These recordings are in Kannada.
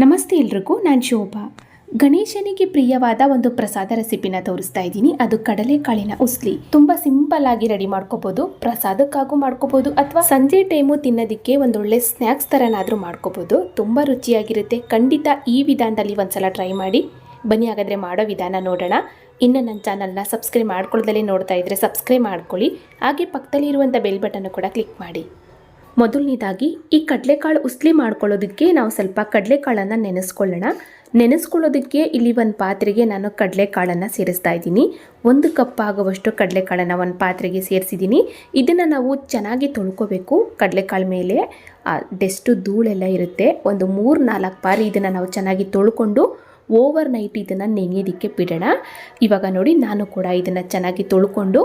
ನಮಸ್ತೆ ಎಲ್ರಿಗೂ, ನಾನು ಶೋಭಾ. ಗಣೇಶನಿಗೆ ಪ್ರಿಯವಾದ ಒಂದು ಪ್ರಸಾದ ರೆಸಿಪಿನ ತೋರಿಸ್ತಾ ಇದ್ದೀನಿ. ಅದು ಕಡಲೆಕಾಳಿನ ಉಸ್ಲಿ. ತುಂಬಾ ಸಿಂಪಲ್ ಆಗಿ ರೆಡಿ ಮಾಡ್ಕೋಬಹುದು ಪ್ರಸಾದಕ್ಕಾಗೂ ಮಾಡ್ಕೋಬಹುದು ಅಥವಾ ಸಂಜೆ ಟೈಮು ತಿನ್ನೋದಕ್ಕೆ ಒಂದೊಳ್ಳೆ ಸ್ನ್ಯಾಕ್ಸ್ ಥರನಾದರೂ ಮಾಡ್ಕೋಬಹುದು ತುಂಬಾ ರುಚಿಯಾಗಿರುತ್ತೆ. ಖಂಡಿತ ಈ ವಿಧಾನದಲ್ಲಿ ಒಂದ್ಸಲ ಟ್ರೈ ಮಾಡಿ. ಬನ್ನಿ, ಹಾಗಾದ್ರೆ ಮಾಡೋ ವಿಧಾನ ನೋಡೋಣ. ಇನ್ನು ನನ್ನ ಚಾನಲ್ನ ಸಬ್ಸ್ಕ್ರೈಬ್ ಮಾಡ್ಕೊಳ್ಳ್ದಲ್ಲೇ ನೋಡ್ತಾ ಇದ್ರೆ ಸಬ್ಸ್ಕ್ರೈಬ್ ಮಾಡ್ಕೊಳ್ಳಿ. ಹಾಗೆ ಪಕ್ಕದಲ್ಲಿ ಇರುವಂಥ ಬೆಲ್ ಬಟನ್ನು ಕೂಡ ಕ್ಲಿಕ್ ಮಾಡಿ. ಮೊದಲನೇದಾಗಿ ಈ ಕಡಲೆಕಾಳು ಉಸ್ಲಿ ಮಾಡ್ಕೊಳ್ಳೋದಕ್ಕೆ ನಾವು ಸ್ವಲ್ಪ ಕಡಲೆಕಾಳನ್ನು ನೆನೆಸ್ಕೊಳ್ಳೋಣ. ನೆನೆಸ್ಕೊಳ್ಳೋದಕ್ಕೆ ಇಲ್ಲಿ ಒಂದು ಪಾತ್ರೆಗೆ ನಾನು ಕಡಲೆಕಾಳನ್ನು ಸೇರಿಸ್ತಾ ಇದ್ದೀನಿ. ಒಂದು ಕಪ್ ಆಗುವಷ್ಟು ಕಡಲೆಕಾಳನ್ನು ಒಂದು ಪಾತ್ರೆಗೆ ಸೇರಿಸಿದ್ದೀನಿ. ಇದನ್ನು ನಾವು ಚೆನ್ನಾಗಿ ತೊಳ್ಕೊಬೇಕು ಕಡಲೆಕಾಳು ಮೇಲೆ. ಡೆಸ್ಟು ಧೂಳೆಲ್ಲ ಇರುತ್ತೆ. ಒಂದು ಮೂರು ನಾಲ್ಕು ಬಾರಿ ಇದನ್ನು ನಾವು ಚೆನ್ನಾಗಿ ತೊಳ್ಕೊಂಡು ಓವರ್ ನೈಟ್ ಇದನ್ನು ನೆನೆಯೋದಕ್ಕೆ ಬಿಡೋಣ. ಇವಾಗ ನೋಡಿ ನಾನು ಕೂಡ ಇದನ್ನು ಚೆನ್ನಾಗಿ ತೊಳ್ಕೊಂಡು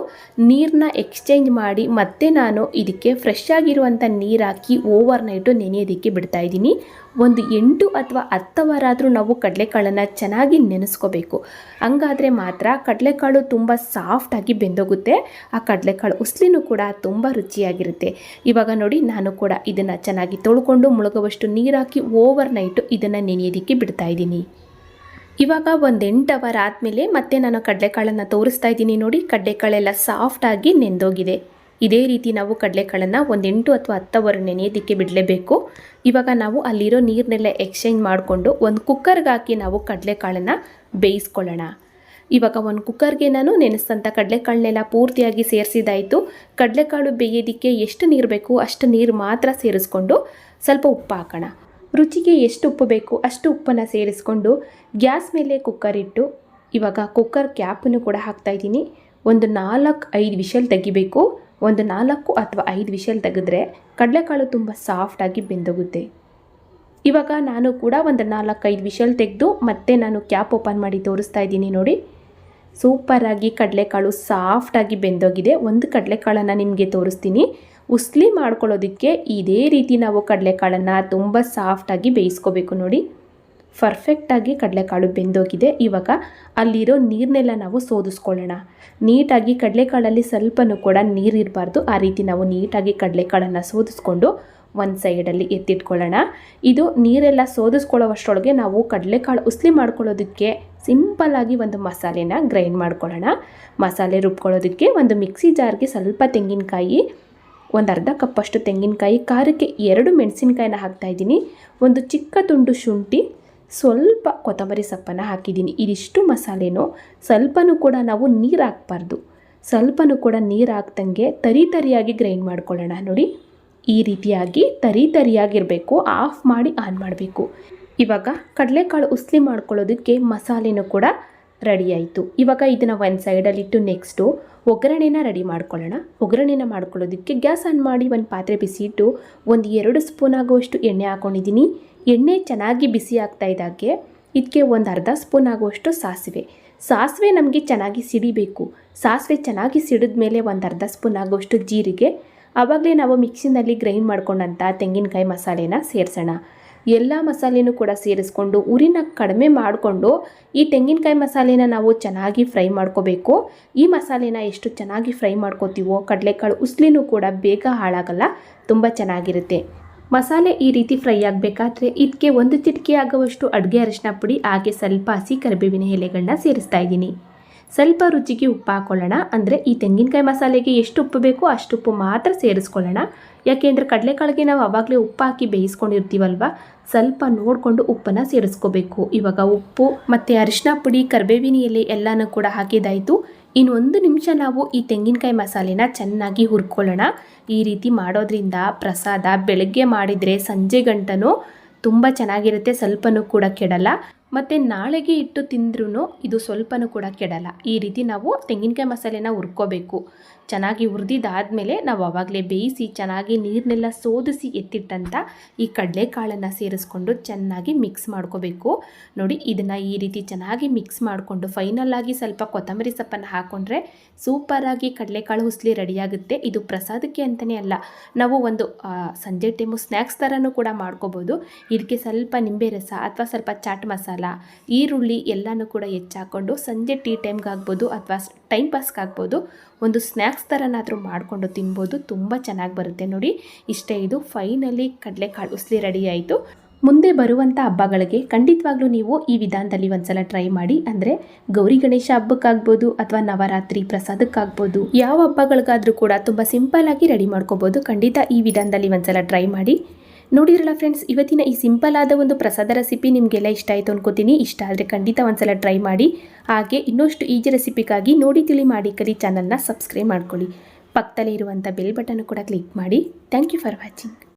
ನೀರನ್ನ ಎಕ್ಸ್ಚೇಂಜ್ ಮಾಡಿ ಮತ್ತೆ ನಾನು ಇದಕ್ಕೆ ಫ್ರೆಶ್ ಆಗಿರುವಂಥ ನೀರು ಹಾಕಿ ಓವರ್ ನೈಟು ನೆನೆಯೋದಕ್ಕೆ ಬಿಡ್ತಾ ಇದ್ದೀನಿ. ಒಂದು ಎಂಟು ಅಥವಾ ಹತ್ತು ಆದರೂ ನಾವು ಕಡಲೆಕಾಳನ್ನು ಚೆನ್ನಾಗಿ ನೆನೆಸ್ಕೋಬೇಕು. ಹಂಗಾದರೆ ಮಾತ್ರ ಕಡಲೆಕಾಳು ತುಂಬ ಸಾಫ್ಟಾಗಿ ಬೆಂದೋಗುತ್ತೆ. ಆ ಕಡಲೆಕಾಳು ಉಸ್ಲಿನೂ ಕೂಡ ತುಂಬ ರುಚಿಯಾಗಿರುತ್ತೆ. ಇವಾಗ ನೋಡಿ ನಾನು ಕೂಡ ಇದನ್ನು ಚೆನ್ನಾಗಿ ತೊಳ್ಕೊಂಡು ಮುಳುಗುವಷ್ಟು ನೀರು ಹಾಕಿ ಓವರ್ ನೈಟು ಇದನ್ನು ನೆನೆಯೋದಕ್ಕೆ ಬಿಡ್ತಾ ಇದ್ದೀನಿ. ಇವಾಗ ಒಂದು ಎಂಟು ಅವರ್ ಆದಮೇಲೆ ಮತ್ತೆ ನಾನು ಕಡಲೆಕಾಳನ್ನು ತೋರಿಸ್ತಾ ಇದ್ದೀನಿ ನೋಡಿ. ಕಡಲೆಕಾಳೆಲ್ಲ ಸಾಫ್ಟಾಗಿ ನೆಂದೋಗಿದೆ. ಇದೇ ರೀತಿ ನಾವು ಕಡಲೆಕಾಳನ್ನು ಒಂದು ಎಂಟು ಅಥವಾ ಹತ್ತು ಅವರ್ ನೆನೆಯೋದಕ್ಕೆ ಬಿಡಲೇಬೇಕು. ಇವಾಗ ನಾವು ಅಲ್ಲಿರೋ ನೀರನ್ನೆಲ್ಲ ಎಕ್ಸ್ಚೇಂಜ್ ಮಾಡಿಕೊಂಡು ಒಂದು ಕುಕ್ಕರ್ಗೆ ಹಾಕಿ ನಾವು ಕಡಲೆಕಾಳನ್ನು ಬೇಯಿಸ್ಕೊಳ್ಳೋಣ. ಇವಾಗ ಒಂದು ಕುಕ್ಕರ್ಗೆ ನಾನು ನೆನೆಸಿದಂಥ ಕಡಲೆಕಾಳನ್ನೆಲ್ಲ ಪೂರ್ತಿಯಾಗಿ ಸೇರಿಸಿದಾಯಿತು ಕಡಲೆಕಾಳು ಬೇಯೋದಕ್ಕೆ ಎಷ್ಟು ನೀರು ಬೇಕು ಅಷ್ಟು ನೀರು ಮಾತ್ರ ಸೇರಿಸ್ಕೊಂಡು ಸ್ವಲ್ಪ ಉಪ್ಪು ಹಾಕೋಣ. ರುಚಿಗೆ ಎಷ್ಟು ಉಪ್ಪು ಬೇಕು ಅಷ್ಟು ಉಪ್ಪನ್ನು ಸೇರಿಸ್ಕೊಂಡು ಗ್ಯಾಸ್ ಮೇಲೆ ಕುಕ್ಕರ್ ಇಟ್ಟು ಇವಾಗ ಕುಕ್ಕರ್ ಕ್ಯಾಪನ್ನು ಕೂಡ ಹಾಕ್ತಾಯಿದ್ದೀನಿ ಒಂದು ನಾಲ್ಕು ಐದು ವಿಷಲ್ ತೆಗಿಬೇಕು. ಒಂದು ನಾಲ್ಕು ಅಥವಾ ಐದು ವಿಷಲ್ ತೆಗೆದ್ರೆ ಕಡಲೆಕಾಳು ತುಂಬ ಸಾಫ್ಟಾಗಿ ಬೆಂದೋಗುತ್ತೆ. ಇವಾಗ ನಾನು ಕೂಡ ಒಂದು ನಾಲ್ಕೈದು ವಿಷಲ್ ತೆಗೆದು ಮತ್ತೆ ನಾನು ಕ್ಯಾಪ್ ಓಪನ್ ಮಾಡಿ ತೋರಿಸ್ತಾ ಇದ್ದೀನಿ ನೋಡಿ. ಸೂಪರಾಗಿ ಕಡಲೆಕಾಳು ಸಾಫ್ಟಾಗಿ ಬೆಂದೋಗಿದೆ. ಒಂದು ಕಡಲೆಕಾಳನ್ನು ನಿಮಗೆ ತೋರಿಸ್ತೀನಿ. ಉಸ್ಲಿ ಮಾಡ್ಕೊಳ್ಳೋದಕ್ಕೆ ಇದೇ ರೀತಿ ನಾವು ಕಡಲೆಕಾಳನ್ನು ತುಂಬ ಸಾಫ್ಟಾಗಿ ಬೇಯಿಸ್ಕೋಬೇಕು ನೋಡಿ. ಪರ್ಫೆಕ್ಟಾಗಿ ಕಡಲೆಕಾಳು ಬೆಂದೋಗಿದೆ. ಇವಾಗ ಅಲ್ಲಿರೋ ನೀರನ್ನೆಲ್ಲ ನಾವು ಸೋದಿಸ್ಕೊಳ್ಳೋಣ. ನೀಟಾಗಿ ಕಡಲೆಕಾಳಲ್ಲಿ ಸ್ವಲ್ಪನೂ ಕೂಡ ನೀರಿರಬಾರ್ದು ಆ ರೀತಿ ನಾವು ನೀಟಾಗಿ ಕಡಲೆಕಾಳನ್ನು ಸೋದಿಸ್ಕೊಂಡು ಒಂದು ಸೈಡಲ್ಲಿ ಎತ್ತಿಟ್ಕೊಳ್ಳೋಣ. ಇದು ನೀರೆಲ್ಲ ಸೋದಿಸ್ಕೊಳ್ಳೋವಷ್ಟರೊಳಗೆ ನಾವು ಕಡಲೆಕಾಳು ಉಸ್ಲಿ ಮಾಡ್ಕೊಳ್ಳೋದಕ್ಕೆ ಸಿಂಪಲ್ಲಾಗಿ ಒಂದು ಮಸಾಲೆನ ಗ್ರೈಂಡ್ ಮಾಡ್ಕೊಳ್ಳೋಣ. ಮಸಾಲೆ ರುಬ್ಕೊಳ್ಳೋದಕ್ಕೆ ಒಂದು ಮಿಕ್ಸಿ ಜಾರ್ಗೆ ಸ್ವಲ್ಪ ತೆಂಗಿನಕಾಯಿ ಒಂದು ಅರ್ಧ ಕಪ್ಪಷ್ಟು ತೆಂಗಿನಕಾಯಿ, ಖಾರಕ್ಕೆ ಎರಡು ಮೆಣಸಿನ್ಕಾಯಿನ ಹಾಕ್ತಾಯಿದ್ದೀನಿ ಒಂದು ಚಿಕ್ಕ ತುಂಡು ಶುಂಠಿ, ಸ್ವಲ್ಪ ಕೊತ್ತಂಬರಿ ಸೊಪ್ಪನ್ನು ಹಾಕಿದ್ದೀನಿ. ಇದಿಷ್ಟು ಮಸಾಲೆನೂ. ಸ್ವಲ್ಪನೂ ಕೂಡ ನಾವು ನೀರು ಹಾಕ್ಬಾರ್ದು. ಸ್ವಲ್ಪನೂ ಕೂಡ ನೀರು ಹಾಕ್ದಂಗೆ ತರಿ ತರಿಯಾಗಿ ಗ್ರೈಂಡ್ ಮಾಡ್ಕೊಳ್ಳೋಣ. ನೋಡಿ, ಈ ರೀತಿಯಾಗಿ ತರಿ ತರಿಯಾಗಿರಬೇಕು. ಆಫ್ ಮಾಡಿ ಆನ್ ಮಾಡಬೇಕು. ಇವಾಗ ಕಡಲೆಕಾಳು ಉಸ್ಲಿ ಮಾಡ್ಕೊಳ್ಳೋದಕ್ಕೆ ಮಸಾಲೆನೂ ಕೂಡ ರೆಡಿ ಆಯಿತು ಇವಾಗ ಇದನ್ನು ಒಂದು ಸೈಡಲ್ಲಿಟ್ಟು ನೆಕ್ಸ್ಟು ಒಗ್ಗರಣೆನ ರೆಡಿ ಮಾಡ್ಕೊಳ್ಳೋಣ. ಒಗ್ಗರಣೆನ ಮಾಡ್ಕೊಳ್ಳೋದಕ್ಕೆ ಗ್ಯಾಸ್ ಆನ್ ಮಾಡಿ ಒಂದು ಪಾತ್ರೆ ಬಿಸಿ ಇಟ್ಟು ಒಂದು ಎರಡು ಸ್ಪೂನ್ ಆಗುವಷ್ಟು ಎಣ್ಣೆ ಹಾಕ್ಕೊಂಡಿದ್ದೀನಿ ಎಣ್ಣೆ ಚೆನ್ನಾಗಿ ಬಿಸಿ ಆಗ್ತಾ ಇದ್ದಾಗೆ ಇದಕ್ಕೆ ಒಂದು ಅರ್ಧ ಸ್ಪೂನ್ ಆಗುವಷ್ಟು ಸಾಸಿವೆ. ಸಾಸಿವೆ ನಮಗೆ ಚೆನ್ನಾಗಿ ಸಿಡಿಬೇಕು. ಸಾಸಿವೆ ಚೆನ್ನಾಗಿ ಸಿಡಿದ ಮೇಲೆ ಒಂದು ಅರ್ಧ ಸ್ಪೂನ್ ಆಗುವಷ್ಟು ಜೀರಿಗೆ. ಆವಾಗಲೇ ನಾವು ಮಿಕ್ಸಿನಲ್ಲಿ ಗ್ರೈಂಡ್ ಮಾಡ್ಕೊಂಡಂಥ ತೆಂಗಿನಕಾಯಿ ಮಸಾಲೆನ ಸೇರಿಸೋಣ. ಎಲ್ಲ ಮಸಾಲೆನೂ ಕೂಡ ಸೇರಿಸ್ಕೊಂಡು ಉರಿನ ಕಡಿಮೆ ಮಾಡಿಕೊಂಡು ಈ ತೆಂಗಿನಕಾಯಿ ಮಸಾಲೆನ ನಾವು ಚೆನ್ನಾಗಿ ಫ್ರೈ ಮಾಡ್ಕೋಬೇಕು. ಈ ಮಸಾಲೆನ ಎಷ್ಟು ಚೆನ್ನಾಗಿ ಫ್ರೈ ಮಾಡ್ಕೋತೀವೋ ಕಡಲೆಕಾಳು ಉಸ್ಲಿನೂ ಕೂಡ ಬೇಗ ಹಾಳಾಗಲ್ಲ, ತುಂಬ ಚೆನ್ನಾಗಿರುತ್ತೆ. ಮಸಾಲೆ ಈ ರೀತಿ ಫ್ರೈ ಆಗಬೇಕಾದ್ರೆ ಇದಕ್ಕೆ ಒಂದು ಚಿಟಿಕೆ ಆಗುವಷ್ಟು ಅಡುಗೆ ಅರಿಶಿನ ಪುಡಿ, ಹಾಗೆ ಸ್ವಲ್ಪ ಹಸಿ ಕರಿಬೇವಿನ ಎಲೆಗಳನ್ನ ಸೇರಿಸ್ತಾ ಇದ್ದೀನಿ. ಸ್ವಲ್ಪ ರುಚಿಗೆ ಉಪ್ಪು ಹಾಕೊಳ್ಳೋಣ. ಅಂದರೆ ಈ ತೆಂಗಿನಕಾಯಿ ಮಸಾಲೆಗೆ ಎಷ್ಟು ಉಪ್ಪು ಬೇಕೋ ಅಷ್ಟು ಉಪ್ಪು ಮಾತ್ರ ಸೇರಿಸ್ಕೊಳ್ಳೋಣ. ಯಾಕೆಂದರೆ ಕಡಲೆಕಾಳಿಗೆ ನಾವು ಆವಾಗಲೇ ಉಪ್ಪು ಹಾಕಿ ಬೇಯಿಸ್ಕೊಂಡಿರ್ತೀವಲ್ವ? ಸ್ವಲ್ಪ ನೋಡಿಕೊಂಡು ಉಪ್ಪನ್ನು ಸೇರಿಸ್ಕೋಬೇಕು. ಇವಾಗ ಉಪ್ಪು ಮತ್ತು ಅರಿಶಿನ ಪುಡಿ ಕರ್ಬೇವಿನ ಎಲೆ ಎಲ್ಲನೂ ಕೂಡ ಹಾಕಿದಾಯಿತು ಇನ್ನು ಒಂದು ನಿಮಿಷ ನಾವು ಈ ತೆಂಗಿನಕಾಯಿ ಮಸಾಲೆನ ಚೆನ್ನಾಗಿ ಹುರ್ಕೊಳ್ಳೋಣ. ಈ ರೀತಿ ಮಾಡೋದ್ರಿಂದ ಪ್ರಸಾದ ಬೆಳಗ್ಗೆ ಮಾಡಿದರೆ ಸಂಜೆ ಗಂಟನೂ ತುಂಬ ಚೆನ್ನಾಗಿರುತ್ತೆ, ಸ್ವಲ್ಪನೂ ಕೂಡ ಕೆಡಲ್ಲ. ಮತ್ತು ನಾಳೆಗೆ ಇಟ್ಟು ತಿಂದ್ರೂ ಇದು ಸ್ವಲ್ಪನೂ ಕೂಡ ಕೆಡಲ್ಲ. ಈ ರೀತಿ ನಾವು ತೆಂಗಿನಕಾಯಿ ಮಸಾಲೆನ ಹುರ್ಕೋಬೇಕು. ಚೆನ್ನಾಗಿ ಹುರಿದಿದ್ದಾದಮೇಲೆ ನಾವು ಆವಾಗಲೇ ಬೇಯಿಸಿ ಚೆನ್ನಾಗಿ ನೀರನ್ನೆಲ್ಲ ಸೋದಿಸಿ ಎತ್ತಿಟ್ಟಂಥ ಈ ಕಡಲೆಕಾಳನ್ನು ಸೇರಿಸ್ಕೊಂಡು ಚೆನ್ನಾಗಿ ಮಿಕ್ಸ್ ಮಾಡ್ಕೋಬೇಕು. ನೋಡಿ, ಇದನ್ನು ಈ ರೀತಿ ಚೆನ್ನಾಗಿ ಮಿಕ್ಸ್ ಮಾಡಿಕೊಂಡು ಫೈನಲ್ಲಾಗಿ ಸ್ವಲ್ಪ ಕೊತ್ತಂಬರಿ ಸೊಪ್ಪನ್ನು ಹಾಕ್ಕೊಂಡ್ರೆ ಸೂಪರಾಗಿ ಕಡಲೆಕಾಳು ಹುಸ್ಲಿ ರೆಡಿಯಾಗುತ್ತೆ. ಇದು ಪ್ರಸಾದಕ್ಕೆ ಅಂತಲೇ ಅಲ್ಲ, ನಾವು ಒಂದು ಸಂಜೆ ಟೈಮು ಸ್ನ್ಯಾಕ್ಸ್ ಥರನೂ ಕೂಡ ಮಾಡ್ಕೋಬೋದು. ಇದಕ್ಕೆ ಸ್ವಲ್ಪ ನಿಂಬೆ ರಸ ಅಥವಾ ಸ್ವಲ್ಪ ಚಾಟ್ ಮಸಾಲ ಈರುಳ್ಳಿ ಎಲ್ಲನೂ ಕೂಡ ಹೆಚ್ಚಾಕೊಂಡು ಸಂಜೆ ಟೀ ಟೈಮ್ಗೆ ಆಗ್ಬೋದು ಅಥವಾ ಟೈಮ್ ಪಾಸ್ಗೆ ಆಗ್ಬೋದು. ಒಂದು ಸ್ನ್ಯಾಕ್ಸ್ ಥರನಾದರೂ ಮಾಡಿಕೊಂಡು ತಿನ್ಬೋದು. ತುಂಬ ಚೆನ್ನಾಗಿ ಬರುತ್ತೆ ನೋಡಿ. ಇಷ್ಟೇ ಇದು ಫೈನಲಿ ಕಡಲೆಕಾಳು ಉಸ್ಲಿ ರೆಡಿ ಆಯಿತು. ಮುಂದೆ ಬರುವಂಥ ಹಬ್ಬಗಳಿಗೆ ಖಂಡಿತವಾಗ್ಲೂ ನೀವು ಈ ವಿಧಾನದಲ್ಲಿ ಒಂದ್ಸಲ ಟ್ರೈ ಮಾಡಿ. ಅಂದರೆ ಗೌರಿ ಗಣೇಶ ಹಬ್ಬಕ್ಕಾಗ್ಬೋದು ಅಥವಾ ನವರಾತ್ರಿ ಪ್ರಸಾದಕ್ಕಾಗ್ಬೋದು. ಯಾವ ಹಬ್ಬಗಳಿಗಾದರೂ ಕೂಡ ತುಂಬ ಸಿಂಪಲ್ ಆಗಿ ರೆಡಿ ಮಾಡ್ಕೋಬೋದು. ಖಂಡಿತ ಈ ವಿಧಾನದಲ್ಲಿ ಒಂದ್ಸಲ ಟ್ರೈ ಮಾಡಿ. ನೋಡಿದ್ರಲ್ಲ ಫ್ರೆಂಡ್ಸ್ ಇವತ್ತಿನ ಈ ಸಿಂಪಲ್ ಆದ ಒಂದು ಪ್ರಸಾದ ರೆಸಿಪಿ ನಿಮಗೆಲ್ಲ ಇಷ್ಟ ಆಯಿತು ಅನ್ಕೋತೀನಿ. ಇಷ್ಟ ಆದರೆ ಖಂಡಿತ ಒಂದ್ಸಲ ಟ್ರೈ ಮಾಡಿ. ಹಾಗೆ ಇನ್ನಷ್ಟು ಈಜಿ ರೆಸಿಪಿಗಾಗಿ ನೋಡಿ ತಿಳಿ ಮಾಡಿ ಕಲಿ ಚಾನಲ್ನ ಸಬ್ಸ್ಕ್ರೈಬ್ ಮಾಡ್ಕೊಳ್ಳಿ. ಪಕ್ಕದಲ್ಲಿ ಇರುವಂಥ ಬೆಲ್ ಬಟನ್ ಕೂಡ ಕ್ಲಿಕ್ ಮಾಡಿ. Thank you for watching